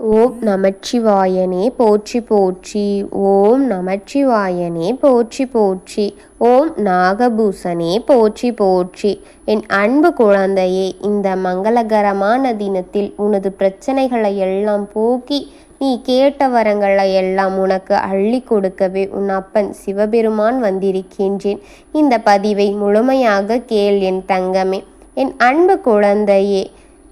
ஓம் நமச்சிவாயனே போற்றி போற்றி ஓம் நமச்சிவாயனே போற்றி போற்றி ஓம் நாகபூசனே போற்றி போற்றி. என் அன்பு குழந்தையே இந்த மங்களகரமான தினத்தில் உனது பிரச்சனைகளை எல்லாம் போக்கி நீ கேட்ட வரங்களை எல்லாம் உனக்கு அள்ளி கொடுக்கவே உன் அப்பன் சிவபெருமான் வந்திருக்கின்றேன். இந்த பதிவை முழுமையாக கேள் என் தங்கமே. என் அன்பு குழந்தையே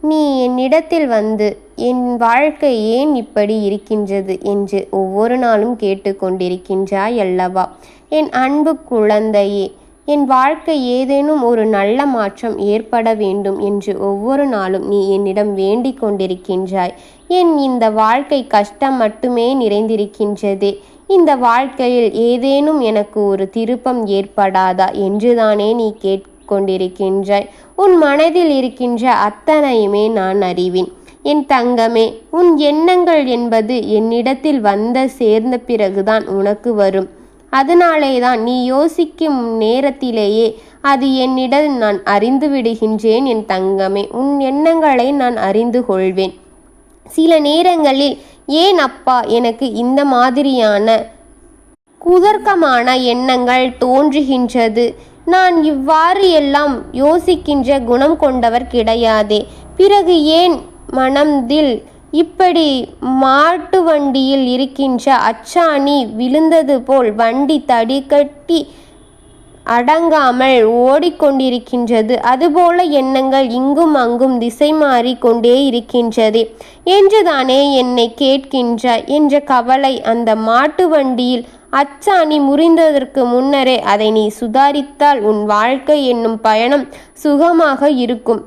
நீ என்னிடத்தில் வந்து என் வாழ்க்கை ஏன் இப்படி இருக்கின்றது என்று ஒவ்வொரு நாளும் கேட்டுக்கொண்டிருக்கின்றாய் அல்லவா? என் அன்பு குழந்தையே என் வாழ்க்கை ஏதேனும் ஒரு நல்ல மாற்றம் ஏற்பட வேண்டும் என்று ஒவ்வொரு நாளும் நீ என்னிடம் வேண்டிக் கொண்டிருக்கின்றாய். என் இந்த வாழ்க்கை கஷ்டம் மட்டுமே நிறைந்திருக்கின்றதே. இந்த வாழ்க்கையில் ஏதேனும் எனக்கு ஒரு திருப்பம் ஏற்படாதா என்றுதானே நீ கேட்க கொண்டிருக்கின்றாய். உன் மனதில் இருக்கின்ற அத்தனையுமே நான் அறிவேன். என் தங்கமே உன் எண்ணங்கள் என்பது என்னிடத்தில் வந்த சேர்ந்த பிறகுதான் உனக்கு வரும். அதனாலே தான் நீ யோசிக்கும் நேரத்திலேயே அது என்னிடம் நான் அறிந்து விடுகின்றேன் என் தங்கமே. உன் எண்ணங்களை நான் அறிந்து கொள்வேன். சில நேரங்களில் ஏன் அப்பா எனக்கு இந்த மாதிரியான குதர்க்கமான எண்ணங்கள் தோன்றுகின்றது? நான் இவ்வாறு எல்லாம் யோசிக்கின்ற குணம் கொண்டவர் கிடையாதே. பிறகு ஏன் மனந்தில் இப்படி மாட்டு வண்டியில் இருக்கின்ற அச்சாணி விழுந்தது போல் வண்டி தடிக்கட்டி அடங்காமல் ஓடிக்கொண்டிருக்கின்றது? அதுபோல எண்ணங்கள் இங்கும் அங்கும் திசை மாறி கொண்டே இருக்கின்றது. என்றுதானே என்னை கேட்கின்றாய்? என்ற கவலை அந்த மாட்டு வண்டியில் அச்சாணி முறிந்ததற்கு முன்னரே அதை நீ சுதாரித்தால் உன் வாழ்க்கை என்னும் பயணம் சுகமாக இருக்கும்.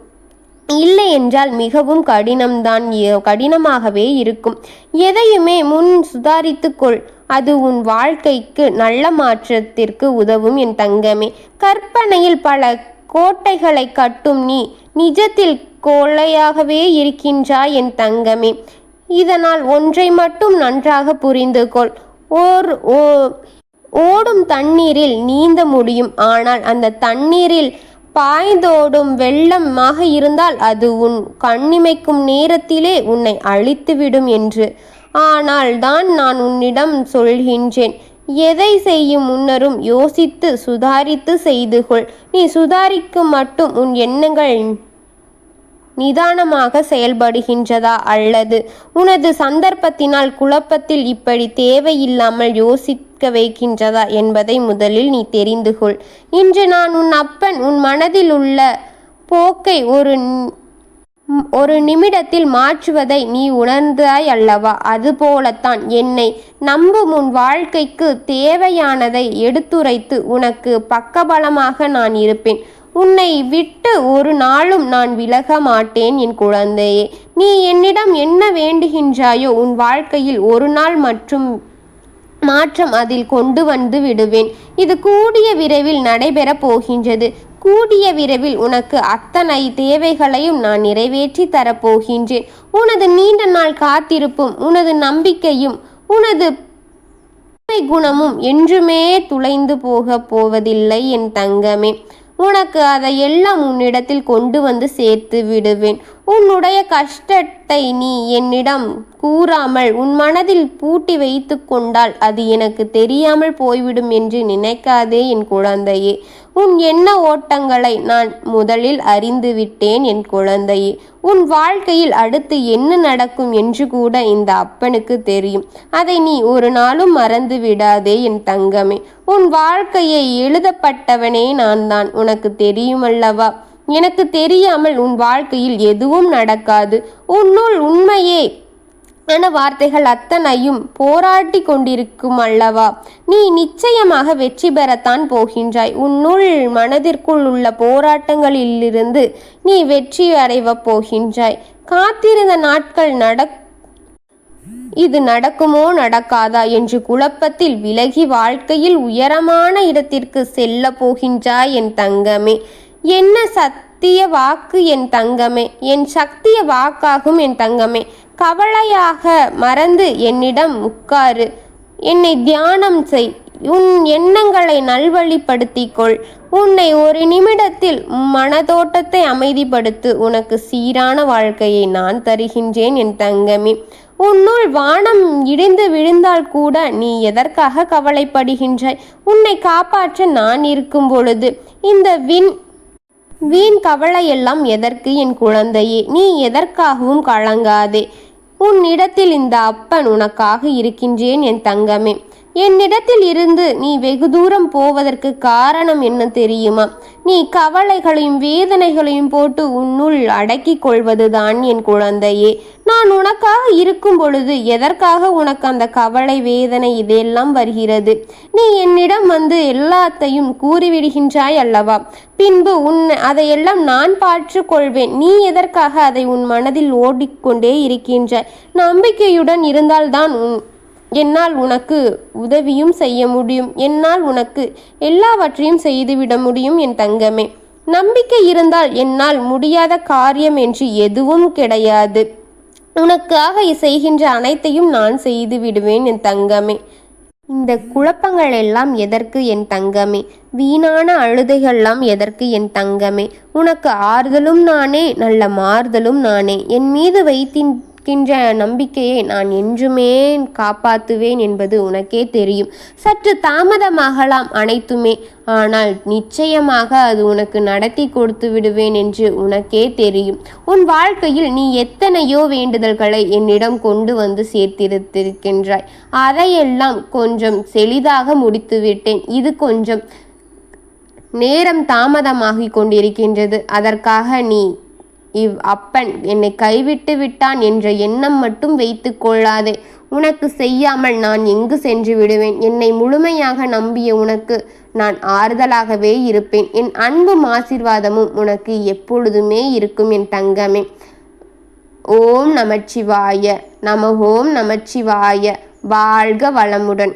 இல்லை என்றால் மிகவும் கடினம்தான் கடினமாகவே இருக்கும். எதையுமே முன் சுதாரித்துக்கொள் அது உன் வாழ்க்கைக்கு நல்ல மாற்றத்திற்கு உதவும் என் தங்கமே. கற்பனையில் பல கோட்டைகளை கட்டும் நீ நிஜத்தில் கோழையாகவே இருக்கின்றாய் என் தங்கமே. இதனால் ஒன்றை மட்டும் நன்றாக புரிந்து கொள் ஓர் ஓடும் தண்ணீரில் நீந்த முடியும். ஆனால் அந்த தண்ணீரில் பாய்ந்தோடும் வெள்ளமாக இருந்தால் அது உன் கண்ணிமைக்கும் நேரத்திலே உன்னை அழித்துவிடும் என்று. ஆனால் தான் நான் உன்னிடம் சொல்கின்றேன். எதை செய்யும் முன்னரும் யோசித்து சுதாரித்து செய்து கொள். நீ சுதாரிக்கும் மட்டும் உன் எண்ணங்கள் நிதானமாக செயல்படுகின்றதா அல்லது உனது சந்தர்ப்பத்தினால் குழப்பத்தில் இப்படி தேவையில்லாமல் யோசிக்க வைக்கின்றதா என்பதை முதலில் நீ தெரிந்து கொள். இன்று நான் உன் அப்பன் உன் மனதில் உள்ள போக்கை ஒரு ஒரு நிமிடத்தில் மாற்றுவதை நீ உணர்ந்தாய் அல்லவா? அதுபோலத்தான் என்னை நம்பும் உன் வாழ்க்கைக்கு தேவையானதை எடுத்துரைத்து உனக்கு பக்கபலமாக நான் இருப்பேன். உன்னை விட்டு ஒரு நாளும் நான் விலக மாட்டேன் என் குழந்தையே. நீ என்னிடம் என்ன வேண்டுகின்றாயோ உன் வாழ்க்கையில் ஒரு நாள் மற்றும் மாற்றம் அதில் கொண்டு வந்து விடுவேன். இது கூடிய விரைவில் நடைபெறப் போகின்றது. கூடிய விரைவில் உனக்கு அத்தனை தேவைகளையும் நான் நிறைவேற்றி தரப்போகின்றேன் உனது நீண்ட நாள் காத்திருப்பும் உனது நம்பிக்கையும் உனது குணமும் என்றுமே துளைந்து போக போவதில்லை என் தங்கமே. உனக்கு அதை எல்லாம் உன்னிடத்தில் கொண்டு வந்து சேர்த்து விடுவேன். உன்னுடைய கஷ்டத்தை நீ என்னிடம் கூறாமல் உன் மனதில் பூட்டி வைத்து கொண்டால் அது எனக்கு தெரியாமல் போய்விடும் என்று நினைக்காதே என் குழந்தையே. உன் எண்ண ஓட்டங்களை நான் முதலில் அறிந்துவிட்டேன் என் குழந்தையே. உன் வாழ்க்கையில் அடுத்து என்ன நடக்கும் என்று கூட இந்த அப்பனுக்கு தெரியும். அதை நீ ஒரு நாளும் மறந்து விடாதே என் தங்கமே. உன் வாழ்க்கையை எழுதப்பட்டவனே நான் தான் உனக்கு தெரியுமல்லவா? எனக்கு தெரியாமல் உன் வாழ்க்கையில் எதுவும் நடக்காது. உன்னுள் உண்மையே என வார்த்தைகள் அத்தனையும் போராட்டி கொண்டிருக்கும் அல்லவா? நீ நிச்சயமாக வெற்றி பெறத்தான் போகின்றாய். உன்னுள் மனதிற்குள் உள்ள போராட்டங்களிலிருந்து நீ வெற்றி அடைவ போகின்றாய். காத்திருந்த நாட்கள் நட இது நடக்குமோ நடக்காதா என்று குழப்பத்தில் விலகி வாழ்க்கையில் உயரமான இடத்திற்கு செல்ல போகின்றாய் என் தங்கமே. என்ன சத்திய வாக்கு என் தங்கமே? என் சக்திய வாக்காகும் என் தங்கமே. கவலையாக மறந்து என்னிடம் உட்காரு. என்னை தியானம் செய். உன் எண்ணங்களை நல்வழிப்படுத்திக்கொள் உன்னை ஒரு நிமிடத்தில் மனதோட்டத்தை அமைதிப்படுத்து உனக்கு சீரான வாழ்க்கையை நான் தருகின்றேன் என் தங்கமி. உன்னுள் வானம் இடிந்து விழுந்தால் கூட நீ எதற்காக கவலைப்படுகின்றாய்? உன்னை காப்பாற்ற நான் இருக்கும் பொழுது இந்த விண் வீண் கவலையெல்லாம் எதற்கு என் குழந்தையே? நீ எதற்காகவும் கலங்காதே. உன்னிடத்தில் இந்த அப்பன் உனக்காக இருக்கின்றேன் என் தங்கமே. என்னிடத்தில் இருந்து நீ வெகு தூரம் போவதற்கு காரணம் என்ன தெரியுமா? நீ கவலைகளையும் வேதனைகளையும் போட்டு உன்னுள் அடக்கிக் கொள்வதுதான் என் குழந்தையே. நான் உனக்காக இருக்கும் பொழுது எதற்காக உனக்கு அந்த கவலை வேதனை இதெல்லாம் வருகிறது? நீ என்னிடம் வந்து எல்லாத்தையும் கூறிவிடுகின்றாய் அல்லவா? பின்பு உன் அதையெல்லாம் நான் பார்த்து கொள்வேன். நீ எதற்காக அதை உன் மனதில் ஓடிக்கொண்டே இருக்கின்றாய் நம்பிக்கையுடன் இருந்தால்தான் உன் என்னால் உனக்கு உதவியும் செய்ய முடியும். என்னால் உனக்கு எல்லாவற்றையும் செய்துவிட முடியும் என் தங்கமே. நம்பிக்கை இருந்தால் என்னால் முடியாத காரியம் என்று எதுவும் கிடையாது. உனக்காக செய்கின்ற அனைத்தையும் நான் செய்து விடுவேன் என் தங்கமே. இந்த குழப்பங்கள் எல்லாம் எதற்கு என் தங்கமே? வீணான அழுதைகள்லாம் எதற்கு என் தங்கமே? உனக்கு ஆறுதலும் நானே நல்ல மாறுதலும் நானே. என் மீது வைத்தின் இருக்கின்ற நம்பிக்கையை நான் என்றுமே காப்பாற்றுவேன் என்பது உனக்கே தெரியும். சற்று தாமதமாகலாம் அனைத்துமே. ஆனால் நிச்சயமாக அது உனக்கு நடத்தி கொடுத்து விடுவேன் என்று உனக்கே தெரியும். உன் வாழ்க்கையில் நீ எத்தனையோ வேண்டுதல்களை என்னிடம் கொண்டு வந்து சேர்த்திருத்திருக்கின்றாய். அதையெல்லாம் கொஞ்சம் செளிதாக முடித்துவிட்டேன் இது கொஞ்சம் நேரம் தாமதமாகிக் கொண்டிருக்கின்றது. அதற்காக நீ இவ் அப்பன் என்னை கைவிட்டு விட்டான் என்ற எண்ணம் மட்டும் வைத்து கொள்ளாதே. உனக்கு செய்யாமல் நான் எங்கு சென்று விடுவேன்? என்னை முழுமையாக நம்பிய உனக்கு நான் ஆறுதலாகவே இருப்பேன். என் அன்பும் ஆசிர்வாதமும் உனக்கு எப்பொழுதுமே இருக்கும் என் தங்கமே. ஓம் நமச்சிவாய. நம ஓம் நமச்சிவாய. வாழ்க வளமுடன்.